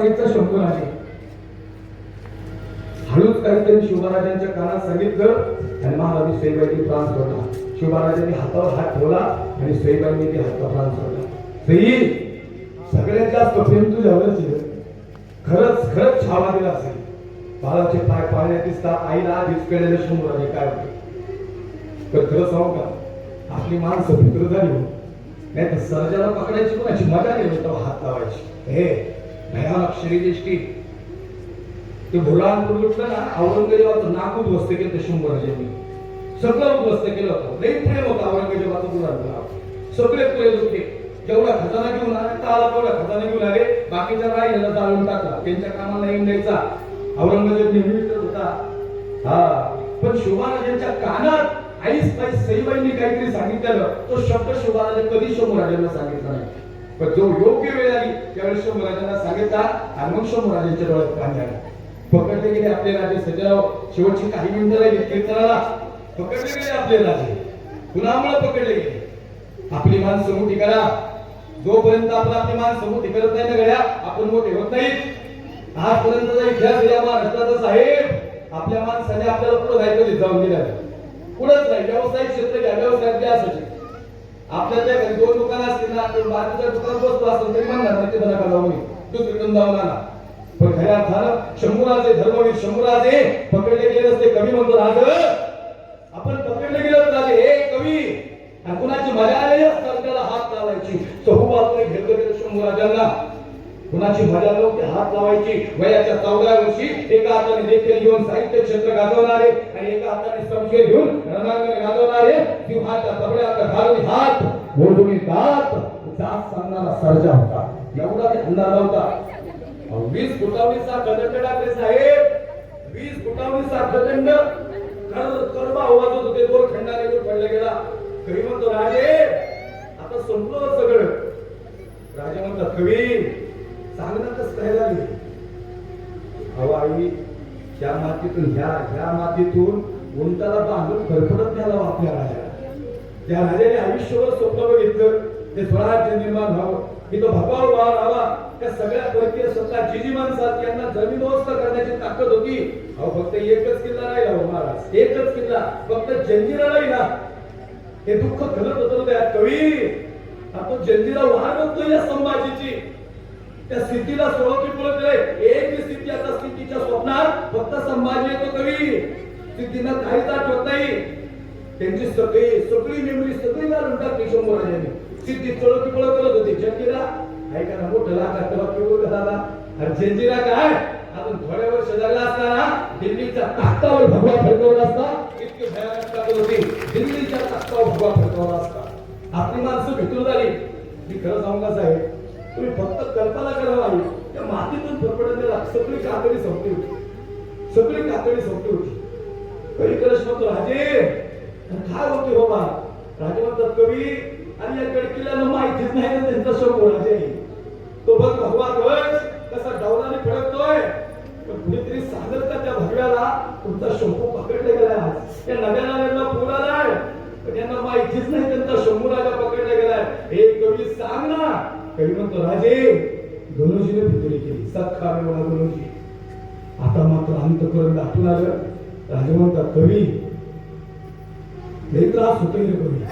द्यायचा शंभूराजे हळूच काहीतरी शिवराजांच्या कानात सांगितलं आणि महाराज सईबाईंनी प्राण सोडला. शिवराजांनी हातावर हात ठेवला आणि सईबाईंनी ते हातावर प्राण सोडला. सई सगळ्यात जास्त प्रेम तुझ्यावरच खरंच खरंच छावा दिला असेल. बाळाचे पाय पाहण्यात दिसतात आईला आधीच कळलेलं शंभराजे काय होते. तर खरं सांगू का? आपली माणसं भित्र झाली हो. नाही तर सर्जाला पकडायची कोणाची मजा नाही होता हात लावायची. हे अक्षरी दृष्टी. ते भोलान उठलं ना औरंगजेबाचं नाक उद्ध्वस्त केलं ते शंभराजांनी सगळं उद्ध्वस्त केलं होतं. लई प्रेम होतं औरंगजेबाचं बुलान सगळे पुढे होते जेवढा खजाना घेऊन आले ताला तेवढा खजाना घेऊन आले. बाकीच्या राहिलेला जाळून टाकला. त्यांच्या कामाला येऊन द्यायचा. औरंगजेब नेहमी होता. हा. पण शिवराजांच्या कानात आईस पाईस सईबाईंनी काहीतरी सांगितलेलं तो शब्द शिवराजा कधी शंभूराजांना सांगितला नाही. पण जो योग्य वेळ आली त्यावेळेस शंभूराजांना सांगितला आणि मग शंभूराजांच्या डोळ्यात पाणी आलं. पकडले गेले आपले राजे सजाव. शेवटची काही मिनिटं राहिली कीर्तनाला पकडले गेले आपले राजे. पुन्हा आम्हाला पकडले गेले. आपली मान समोठी करा. जोपर्यंत आपण आपली मान समोठी करत नाही ना गड्या आपण मोठे होत नाही आजपर्यंतचा इतिहास या महाराष्ट्राचा साहेब आपल्या माणसाने आपल्याला पुढे जायचं जाऊन दिलं पुढेच नाही. व्यावसायिक क्षेत्र घ्या व्यवसायात असू. असायचे आपल्या घरी दोन दुकान असतील ना तर बाकीच्या दुकानात बसतो असतो तरी म्हणणार नाही तिथं नका जाऊ नये दुसरीकडून जाऊन आणा पण खऱ्या अर्थानं शंभूराजे धर्मवीर शंभूराजे पकडले गेले असते कवी म्हणतो राज आपण पकडले गेलो राजे हे कवी. कुणाची मजा आलेली असतात त्याला हात लावायची. चहूबाजूने घेतलं गेलं शंभूराजांना. कुणाची मजा नव्हती हात लावायची? वयाच्या चौदाव्या वर्षी एका हाताने देखील घेऊन साहित्य क्षेत्र गाजवणारे आणि एका हाताने समशेर घेऊन रणांगण गाजवणारे सिंहाच्या तबड्यात घालून हात ओढून दात जात सांगणारा सर्जा होता. एवढा ते अंदाज नव्हता. वीस फुटावणीचा कदंड टाकले साहेब. वीस फुटावणीचा कदंड कर करबा आवाज होते दोन खंडाने तो पडला गेला. कवी म्हणतो राजे आता संपलं सगळं. राजे म्हणतात कवी सांगणं कसं काय अहो आई ह्या मातीतून ह्या ह्या मातीतून उंटाला बांधून फरफडत न्याला आपल्या राजाला त्या राजाने आयुष्यभर स्वप्न बघितलं. ते स्वराज्य निर्माण व्हावं. की तो भगवान उभा राहावा. त्या सगळ्या परकीय स्वतः जिजी माणसात यांना जमीनोस्त करण्याची ताकद होती. अहो फक्त एकच किल्ला राहिला हो महाराज. एकच किल्ला. फक्त जंजिरा राहिला. हे दुःख घडत होतं त्या कवी. आपण जंजिरा वाहन होतो या संभाजीची. त्या स्थितीला सोळकी पुरत एक स्थिती आता स्थितीच्या स्वप्नात फक्त संभाजी येतो कवी. स्थितीनं काहीच आठवत नाही. त्यांची सगळी सगळी मेमरी सगळी घालून टाकली शंभराजांनी सिद्धी चळकी पळ करत होती. जंजिरा ऐका ना मोठं लागा तेव्हा केवळ झाला आणि जंजिरा काय? अजून थोड्या वर्ष झाला असताना दिल्लीच्या ताकदावर भगवा फडकवला असता. इतकी भयानक ताकद होती. दिल्लीच्या ताकदावर भगवा फडकवला असता. आपली माणसं भेटून झाली. मी खरं सांगू का साहेब तुम्ही फक्त कल्पना करा आई त्या मातीतून फरफडलेला सगळी कातडी संपली होती. सगळी कातडी संपली होती. कवी कलश म्हणतो राजे काय होते हो बाबा राजे म्हणतात कवी आणि या गडकिल्ल्याला माहितीच नाही ना त्यांचा शंभू राजे. तो बघ भगवा ध्वज कसा डावलाने फडकतोय. पण कुणीतरी सांगत का त्या भगव्याला तुमचा शंभू पकडले गेलाय आज. त्या नव्या नव्यांना पूर आलाय. पण यांना माहितीच नाही त्यांचा शंभू राजा पकडला गेलाय. हे कवी सांग ना कवी म्हणतो राजे धनुजीने फितरी केली. सत्कार मला धनुजी आता मात्र अंतकरण दाखवून आलं. राजे म्हणतात कवी लई त्रास होतो रे कवी.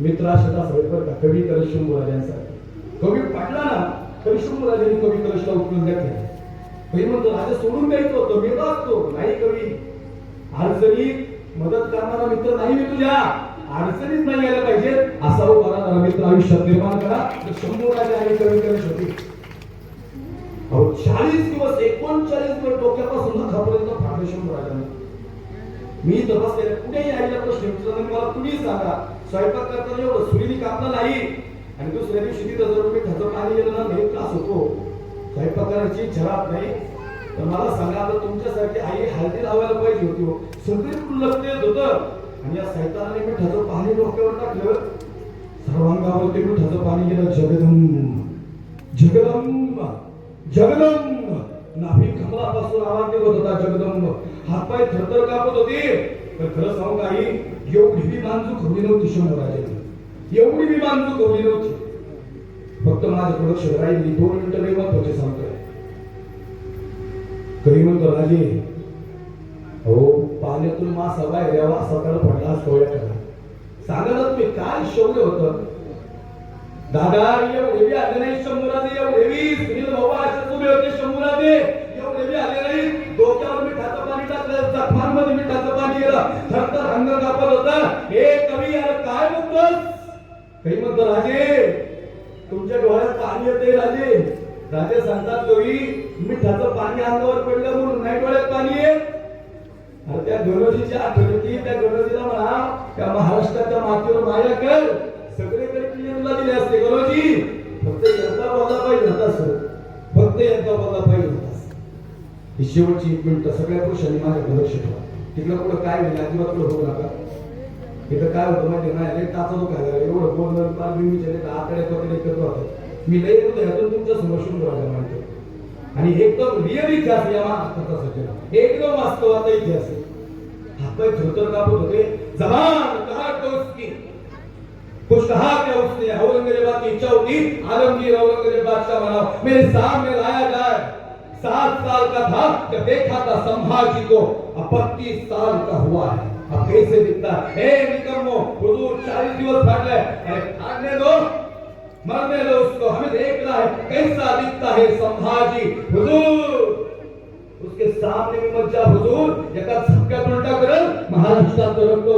मी त्रास होता सवयपर का. कवी तर शंभू राजांसाठी कवी पडला ना कवी शंभू कवी कलशला उचलून घेतला. कवी म्हणतो राजा सोडून द्यायचं होतं. मी वागतो. नाही कवी अडचणीत मदत करणारा मित्र नाही मी तुझ्या. अडचणीत नाही यायला पाहिजे. असा उभारा करा मित्र आयुष्यात निर्माण करा. तर शंभू आणि कमी कलश होती अहो चाळीस दिवस एकोणचाळीस दिवस डोक्यापासून नखापर्यंत फाउंडेशन राजाने. मी तपास केला कुठेही आईला प्रश्न विचारला नाही, मला कुणी सांगा. स्वयंपाक करताना एवढं सुरीने कापला नाही. आणि दुसऱ्या दिवशी तिथं जर मी खर्च पाणी गेलं ना नाही त्रास होतो. स्वयंपाक करायची इच्छा नाही. तर मला सांगा आता तुमच्यासाठी आई हळदी लावायला पाहिजे होती हो. सगळी लक्ष येत होतं. आणि या सैतानाने मी मिठाचं पाणी डोक्यावर टाकलं. सर्वांगावरती मी मिठाचं पाणी गेलं जगदंब. जगदंब. जगदंब. नाभी कमलापासून आवाज निघत होता जगदंब. हातपाय थरथर कापत होते. तर खरं सांगू काही एवढी बी मानचूक खोली नव्हती शंभराजांनी एवढी बी मानचूक खोली नव्हती. फक्त माझ्याकडं शहराई मी दोन मिनिटं मी महत्त्वाचे सांगतोय. कधी म्हणतो राजे हो पाण्यातून मासा बाहेर यावा सकाळ पडला सोया करा. सांगा तुम्ही काय शौर्य होतं? दादा एवढे बी आले नाही शंभराचे एवढे बी सुनील बाबा असे तुम्ही होते शंभराचे एवढे बी आले नाही. डोक्यावर मिठाचं पाणी टाकलं जखमांमध्ये मिठाचं पाणी गेलं. थरथर अंग कापत होता. हे कवी यार काय म्हणतोस? काही म्हणतो राजे तुमच्या डोळ्यात पाणी येते राजे. राजे सांगतात कवी मिठाचं पाणी अंगावर पडलं म्हणून नाही डोळ्यात पाणी येत. अरे त्या गणोजीची आठवण येते त्या गणोजीला म्हणा त्या महाराष्ट्राच्या मातीवर माया कर. सगळीकडे क्लिअरला दिले असते गणोजी फक्त यंदा बोलला पाहिजे होता सर. फक्त यंदा बोलला पाहिजे होता ही शेवटची एक मिनिट सगळ्या पुरुषांनी माझ्याकडे लक्ष ठेवा. तिकडं कुठं काय होईल अजिबात पुढं होऊ नका. इथं काय होतं माहिती नाही लय टाचा काय झाला? एवढं बोलणं पार मी विचारले आकड्यात वगैरे एकत्र होतो. मी लय होतो ह्यातून तुमच्यासमोर शून्य राहिला मानतो आणि एकदम रिअल इतिहास या महाराष्ट्राचा सज्जन एकदम वास्तवाचा इतिहास आहे. हाथ थोतर कापत होते. जमान कहा तो उसकी. कुछ कहा क्या उसने औरंगजेबात की इच्छा होती आलमगीर औरंगजेब बादशाह बनाओ मेरे सामने लाया जाए. सात साल का था जब देखा था संभाजी को अब बत्तीस साल का हुआ है। अब कैसे दिखता है। हे निकम्मो हुजूर चालीस दिवस फाटले अरे फाड़ने दो। मरने दो उसको। हमें देखना है। कैसा दिखता है संभाजी? हुजूर उसके सामने भी मत जा हुजूर। एका झपक्यात उलटा करल महाराष्ट्रात रंग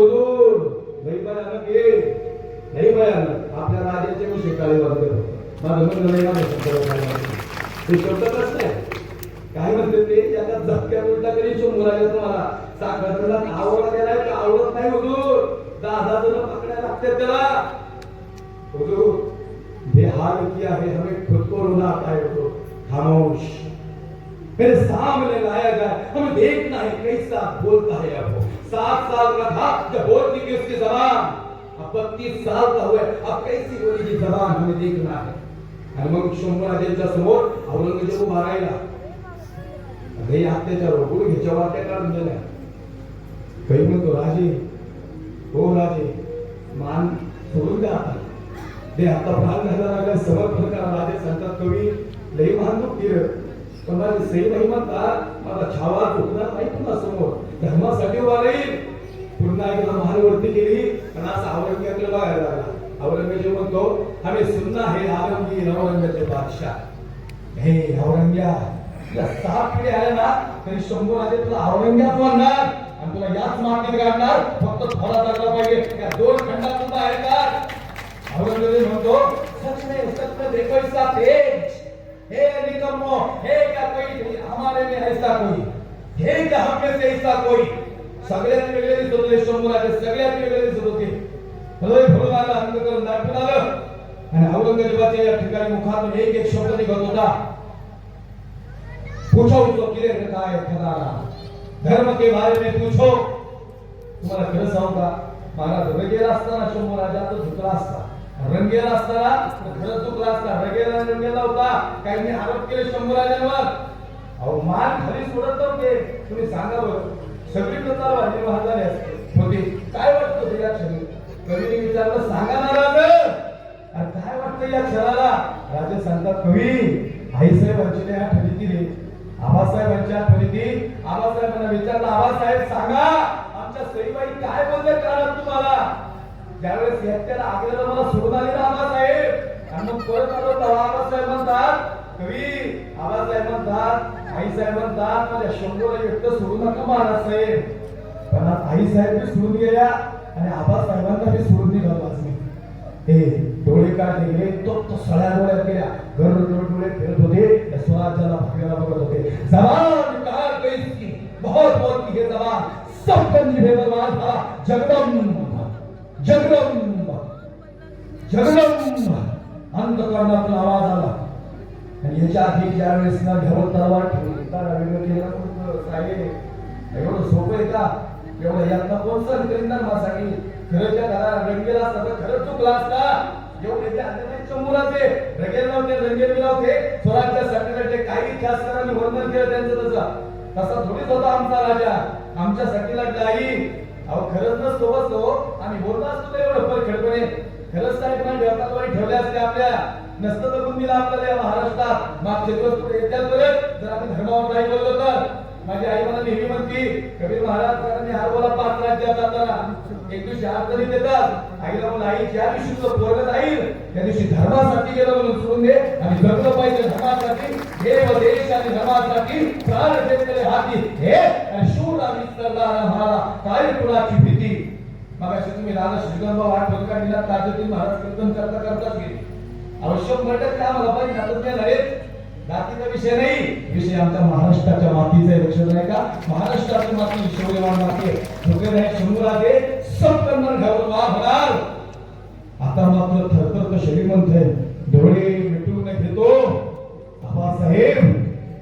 मेरे सामने लाया जाए। हमें देखना है कैसा बोलता है अब सात साल का था, जब बोलती थी उसकी जबान। अब बत्तीस साल का हुआ अब कैसी बोली की जबान हमें देखना है। समोर औरंगज़ेब काही म्हणतो राजे राजे, मान सोडून आता ते प्राण राजे रे पण नाही म्हणतात माझा छावा झुकणार नाही पुन्हा समोर धर्मासाठी उभा राहील पुन्हा एकदा महानवरती केली. आणि असं औरंगजेबाला बघायला लागला औरंगजेब म्हणतो आम्ही सुन्ना हे आरंगी औरंगजेब बादशाह. हे औरंग्या या सहा पिढी आल्या ना तरी शंभू आले तुला औरंग्याच म्हणणार. आणि तुला याच मातीत काढणार फक्त थोडा लागला पाहिजे. या दोन खंडातून आहे का? औरंगजेब म्हणतो सच में सच देखो इसका तेज हे निकम्मो हे क्या कोई हमारे में ऐसा कोई? हे क्या से ऐसा कोई? सगळ्यात वेगळे दिसत होते शंभूराजे सगळ्यात वेगळे दिसत होते हृदय भरून आलं अंग करून दाटून आलं आणि औरंगजेबाच्या या ठिकाणी मुखातून एक एक शब्द निघत होता पूछो तो किरे रखा धर्म के बारे में पूछो। तुम्हाला खरं सांगू का महाराज रंगेला असताना शंभू राजा तो झुकला असता रंगेला असताना तो खरंच झुकला असता रंगेला रंगेला होता काहींनी आरोप केले शंभर आल्यावर. अहो मान खाली सोडत नव्हते. तुम्ही सांगा बरं. सगळीकडे चालू हल्ली असते. होते. काय वाटतं तुला या क्षणी? कवीने विचारलं सांगा ना राज काय वाटतं या क्षणाला? राजे सांगतात कवी आईसाहेबांची त्या आठवणी रे आबासाहेबांच्या आठवणी आबासाहेबांना विचारलं आबासाहेब सांगा आमच्या सईबाई काय बोलले कारण तुम्हाला? ज्यावेळेस एकट्याला आगेला मला सोडून आलेला आबासाहेब आणि मग परत आलो तेव्हा आबासाहेब म्हणतात कवी आबासाहेब म्हणतात आईसाहेब म्हणतात माझ्या शंभूला एकटं सोडू नका महाराज साहेब पण आता आईसाहेब बी सोडून गेल्या आणि आबासाहेबांना बी सोडून निघालो आज मी. हे डोळे काढले गेले तो तो सळ्या डोळ्यात गेल्या घर डोळे फिरत होते त्या स्वराज्याला भागल्याला बघत होते. जबान कहा गई इसकी बहुत की है जबान सब कंजी बेबरबाद था जगदम्ब जगदम्ब जगदम्ब अंतकरणातून आवाज आला. आणि याच्या आधी ज्या वेळेस ना घरात तलवार ठेवली तारा साहेब एवढं सोपं आहे का? एवढं यांना कोण सर करीन माझ्यासाठी. खरं त्या घरा रंगेला असता तर खरंच चुकला असता एवढे जे आले चंबुराचे रंगेल नव्हते रंगेल बी नव्हते स्वराज्यासाठी काही इतिहासकारांनी वर्णन केलं त्यांचं तसं. तसा थोडीच होता आमचा राजा. आमच्यासाठी लढला काही अहो खरंच नसतो हो. बसतो आम्ही बोललो असतो तर एवढं परखडपणे. खरंच साहेब नाही व्यवहाराद्वारे ठेवले असते आपल्या. नसतं तर दिला आपल्याला या महाराष्ट्रात मागचे दिवस पुढे येत्यात परत जर आम्ही धर्मावर नाही बोललो तर. माझी आई मला नेहमी म्हणती कबीर महाराज हरवला पाच राज्यात जाताना. एक दिवशी अडचणी देतात. आईला म्हणून आई ज्या दिवशी तुझं पोरग जाईल त्या दिवशी धर्मासाठी गेलं म्हणून सोडून दे आणि जगलं पाहिजे धर्मासाठी. देव देश आणि धर्मासाठी प्राण देतले हाती. हे आणि शिव काय कुणाची भीती? मग तुम्ही राजा श्रीगंबा वाट बघा दिला ताजोती महाराज कीर्तन करता करताच गेले. आवश्यक म्हणतात की आम्हाला जातीचा विषय नाही. विषय आमच्या महाराष्ट्राच्या मातीचा आहे. लक्षात नाही का? महाराष्ट्राची माती शौर्यवान माती नाही शंभराचे सब घालून वा होणार. आता मात्र थरथरत शरीर म्हणते डोळे मिटवून घेतो. आबासाहेब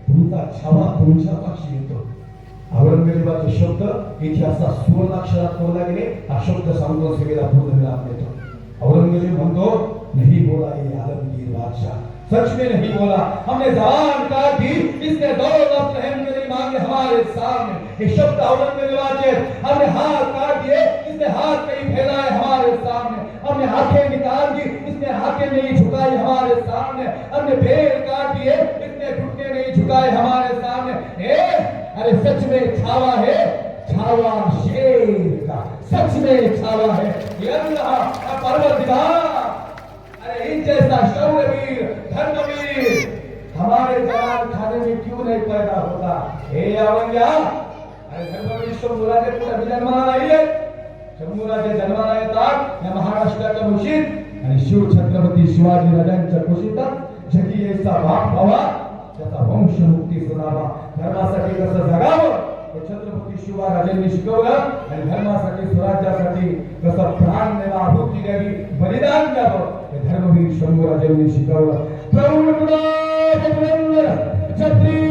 तुमचा छावा तुमच्या पाशी येतो. औरंगजेबाचे शब्द इतिहासात सुवर्ण अक्षरात बोलला गेले हा शब्द सांगून सगळ्याला पूर्ण विराम देतो औरंगजेब म्हणतो नाही बोला ये आलमगीर बादशाह. सच में नहीं बोला. हमने जान का दी इसने दौलत अपने के नहीं मांगे. हमारे सामने ये शब्द औरंगजेबाचे हमने हाथ काट दिए इसने हाथ कहीं फैलाए हमारे सामने. हमने आंखें निकाल दी इसने आंखें नहीं झुकाई हमारे सामने. हमने पैर काट दिए इसने घुटने नहीं झुकाए हमारे सामने. एक अरे सच में छावा है छावा शेर का। सच में छावा है परवरदिगार। अरे इन जैसा शौर्यवीर धर्मवीर हमारे जवान खाने में क्यों नहीं पैदा होता? हे अवंग्या अरे धर्मवीर शंभूराजे पुढे जन्माला नाहीये शंभूराजे जन्माला येतात या महाराष्ट्राच्या मुशीत आणि शिव छत्रपती शिवाजी राजांच्या कुशीत जगी याचा बाप व्हावा त्याचा वंश मुक्ती सुनावा। धर्मासाठी कसं जगावं हे छत्रपती शिवराजांनी शिकवलं आणि धर्मासाठी स्वराज्यासाठी कसं प्राण द्यावा आहुती द्यावी बलिदान द्यावं हे धर्मवीर शंभूराजांनी शिकवलं. प्रौढ छत्री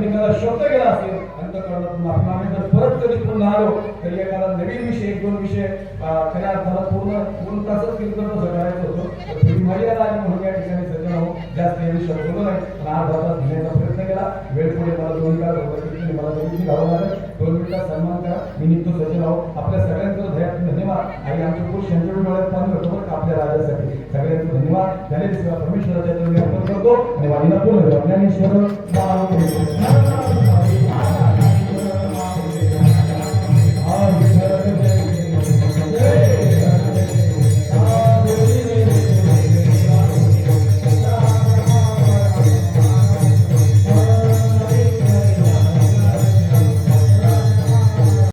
चुकलं एखादा शब्द गेला असेल अंतकरणातून आपण आम्ही जर परत कधी पुन्हा आलो तरी एखादा नवीन विषय एक दोन विषय खऱ्या अर्थाला पूर्ण पूर्ण तासच कीर्तन तसं करायचं होतं. तर थोडी मर्यादा आणि म्हणून या ठिकाणी सज्जन हो जास्त या विषयावर बोललो नाही. पण आठ तास घेण्याचा प्रयत्न केला. वेळ पुढे मला दोन मिनिटात होतं मला दोन मिनिट घालावं लागेल दोन मिनिटात सन्मान करा. मी निघतो सज्जन आहो आपल्या सगळ्यांचं धन्यवाद. आणि आमचे पुरुष यांच्या डोळ्यात पाणी होतं बरं का? आपल्या राजासाठी. सगळ्यांचं धन्यवाद. झाले परमेश्वराच्या चरणी अर्पण करतो आणि वाणीला पूर्ण ज्ञानेश्वर